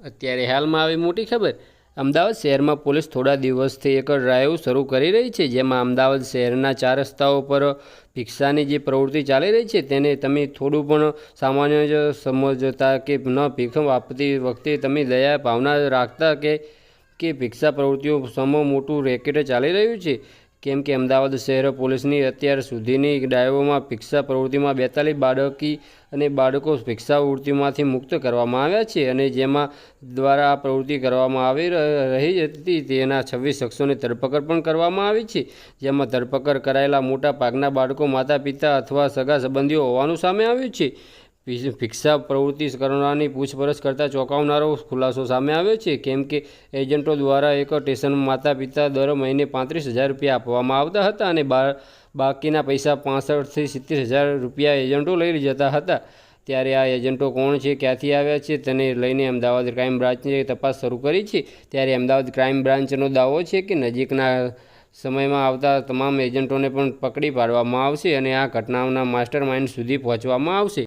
અત્યારે હાલમાં આવી મોટી ખબર. અમદાવાદ શહેરમાં પોલીસ થોડા દિવસથી એક ડ્રાઈવ શરૂ કરી રહી છે, જેમાં અમદાવાદ શહેરના ચાર રસ્તાઓ પર ભિક્ષાની જે પ્રવૃત્તિ ચાલી રહી છે, તેને તમે થોડું પણ સામાન્ય જ સમજતા કે ન ભીખ આપતી વખતે તમે દયા, ભાવના રાખતા કે કે ભિક્ષા પ્રવૃત્તિઓ સમો મોટું રેકેટ ચાલી રહ્યું છે. કેમ કે અમદાવાદ શહેર પોલીસની અત્યાર સુધીની ડાયવોમાં ભિક્ષા પ્રવૃત્તિમાં બેતાલીસ બાળકી અને બાળકો ભિક્ષાવૃત્તિમાંથી મુક્ત કરવામાં આવ્યા છે અને જેમાં દ્વારા આ પ્રવૃત્તિ કરવામાં આવી રહી હતી તેના છવ્વીસ શખ્સોની ધરપકડ પણ કરવામાં આવી છે, જેમાં ધરપકડ કરાયેલા મોટા ભાગના બાળકો માતા પિતા અથવા સગા સંબંધીઓ હોવાનું સામે આવ્યું છે. ભિક્ષા પ્રવૃત્તિ કરનારની પૂછપરછ કરતાં ચોંકાવનારો ખુલાસો સામે આવ્યો છે. કેમ કે, એજન્ટો દ્વારા એક સ્ટેશન માતા પિતા દર મહિને પાંત્રીસ હજાર રૂપિયા આપવામાં આવતા હતા અને બાકીના પૈસા પાસઠથી સિત્તેર હજાર રૂપિયા એજન્ટો લઈ જતા હતા. ત્યારે આ એજન્ટો કોણ છે, ક્યાંથી આવ્યા છે, તેને લઈને અમદાવાદ ક્રાઇમ બ્રાન્ચે તપાસ શરૂ કરી છે. ત્યારે અમદાવાદ ક્રાઇમ બ્રાન્ચનો દાવો છે કે નજીકના સમયમાં આવતા તમામ એજન્ટોને પણ પકડી પાડવામાં આવશે અને આ ઘટનાઓના માસ્ટર માઇન્ડ સુધી પહોંચવામાં આવશે.